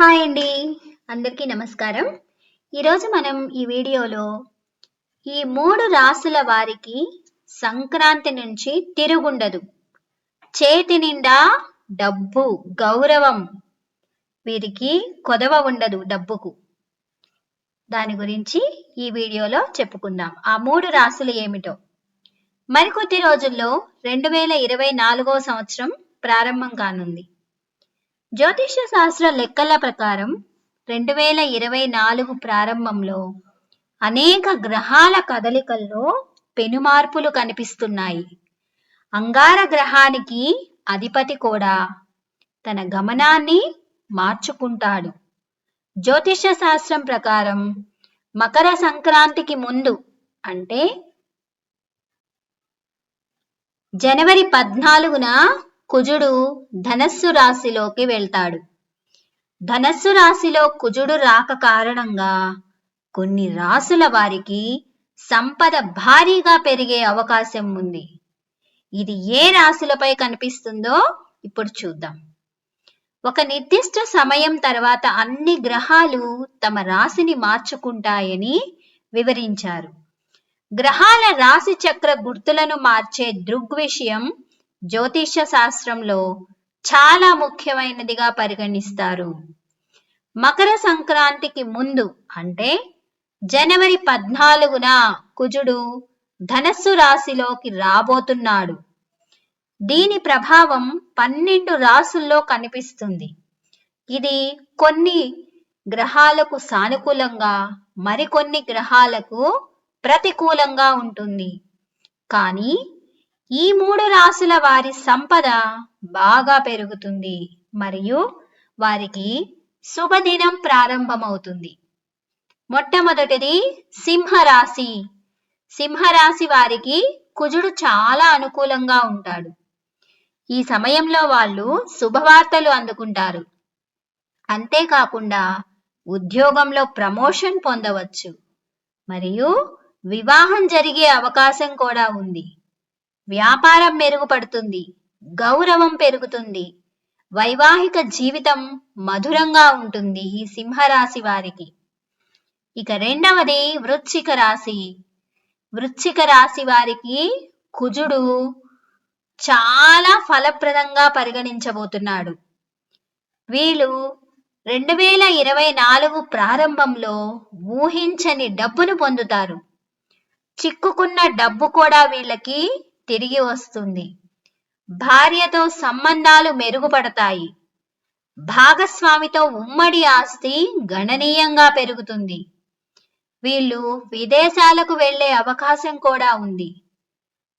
Hi అండి. అందరికీ నమస్కారం. ఈరోజు మనం ఈ వీడియోలో ఈ మూడు రాసుల వారికి సంక్రాంతి నుంచి తిరుగుండదు. చేతి నిండా డబ్బు గౌరవం వీరికి కొదవ ఉండదు డబ్బుకు. దాని గురించి ఈ వీడియోలో చెప్పుకుందాం. ఆ మూడు రాసులు ఏమిటో. మరికొద్ది రోజుల్లో రెండు వేల ఇరవై నాలుగో సంవత్సరం ప్రారంభం కానుంది. జ్యోతిష్య శాస్త్ర లెక్కల ప్రకారం రెండు వేల ఇరవై నాలుగు ప్రారంభంలో అనేక గ్రహాల కదలికల్లో పెనుమార్పులు కనిపిస్తున్నాయి. అంగార గ్రహానికి అధిపతి కూడా తన గమనాన్ని మార్చుకుంటాడు. జ్యోతిష్య శాస్త్రం ప్రకారం మకర సంక్రాంతికి ముందు అంటే జనవరి పద్నాలుగున కుజుడు ధనస్సు రాశిలోకి వెళ్తాడు. ధనస్సు రాశిలో కుజుడు రాక కారణంగా కొన్ని రాసుల వారికి సంపద భారీగా పెరిగే అవకాశం ఉంది. ఇది ఏ రాశులపై కనిపిస్తుందో ఇప్పుడు చూద్దాం. ఒక నిర్దిష్ట సమయం తర్వాత అన్ని గ్రహాలు తమ రాశిని మార్చుకుంటాయని వివరించారు. గ్రహాల రాశి చక్ర గుర్తులను మార్చే దృగ్విషయం జ్యోతిష్య శాస్త్రంలో చాలా ముఖ్యమైనదిగా పరిగణిస్తారు. మకర సంక్రాంతికి ముందు అంటే జనవరి పద్నాలుగున కుజుడు ధనస్సు రాశిలోకి రాబోతున్నాడు. దీని ప్రభావం పన్నెండు రాసుల్లో కనిపిస్తుంది. ఇది కొన్ని గ్రహాలకు సానుకూలంగా మరికొన్ని గ్రహాలకు ప్రతికూలంగా ఉంటుంది. కానీ ఈ మూడు రాసుల వారి సంపద బాగా పెరుగుతుంది. మరియు వారికి శుభదినం ప్రారంభమవుతుంది. మొట్టమొదటిది సింహరాశి. సింహరాశి వారికి కుజుడు చాలా అనుకూలంగా ఉంటాడు. ఈ సమయంలో వాళ్ళు శుభవార్తలు అందుకుంటారు. అంతేకాకుండా ఉద్యోగంలో ప్రమోషన్ పొందవచ్చు. మరియు వివాహం జరిగే అవకాశం కూడా ఉంది. వ్యాపారం మెరుగుపడుతుంది గౌరవం పెరుగుతుంది వైవాహిక జీవితం మధురంగా ఉంటుంది ఈ సింహరాశి వారికి. ఇక రెండవది వృశ్చిక రాశి. వృశ్చిక రాశి వారికి కుజుడు చాలా ఫలప్రదంగా పరిగణించబోతున్నాడు. వీళ్ళు రెండు వేల ఇరవై నాలుగు ప్రారంభంలో ఊహించని డబ్బును పొందుతారు. చిక్కుకున్న డబ్బు కూడా వీళ్ళకి తిరిగి వస్తుంది. భార్యతో సంబంధాలు మెరుగుపడతాయి. భాగస్వామితో ఉమ్మడి ఆస్తి గణనీయంగా పెరుగుతుంది. వీళ్ళు విదేశాలకు వెళ్ళే అవకాశం కూడా ఉంది.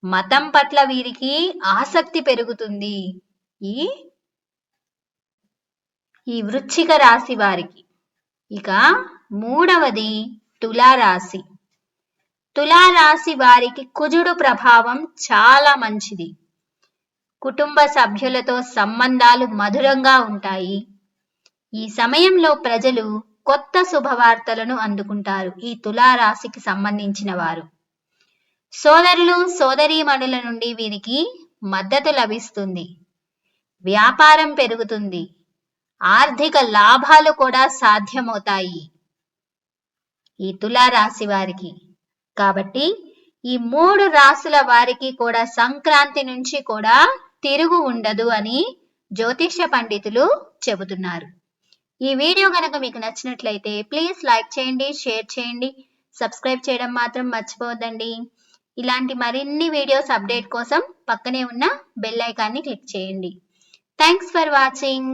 మతం పట్ల వీరికి ఆసక్తి పెరుగుతుంది. ఈ ఈ వృచ్చిక రాశి వారికి. ఇక మూడవది తులారాశి. తులారాశి వారికి కుజుడు ప్రభావం చాలా మంచిది. కుటుంబ సభ్యులతో సంబంధాలు మధురంగా ఉంటాయి. ఈ సమయంలో ప్రజలు కొత్త శుభవార్తలను అందుకుంటారు ఈ తులారాశికి సంబంధించిన వారు. సోదరులు సోదరీమణుల నుండి వీరికి మద్దతు లభిస్తుంది. వ్యాపారం పెరుగుతుంది. ఆర్థిక లాభాలు కూడా సాధ్యమవుతాయి. ఈ తులారాశి వారికి కాబట్టి ఈ మూడు రాసుల వారికి కూడా సంక్రాంతి నుంచి కూడా తిరుగు ఉండదు అని జ్యోతిష్య పండితులు చెబుతున్నారు. ఈ వీడియో కనుక మీకు నచ్చినట్లయితే ప్లీజ్ లైక్ చేయండి షేర్ చేయండి సబ్స్క్రైబ్ చేయడం మాత్రం మర్చిపోవద్దండి. ఇలాంటి మరిన్ని వీడియోస్ అప్డేట్ కోసం పక్కనే ఉన్న బెల్ ఐకాన్ని క్లిక్ చేయండి. Thanks for watching.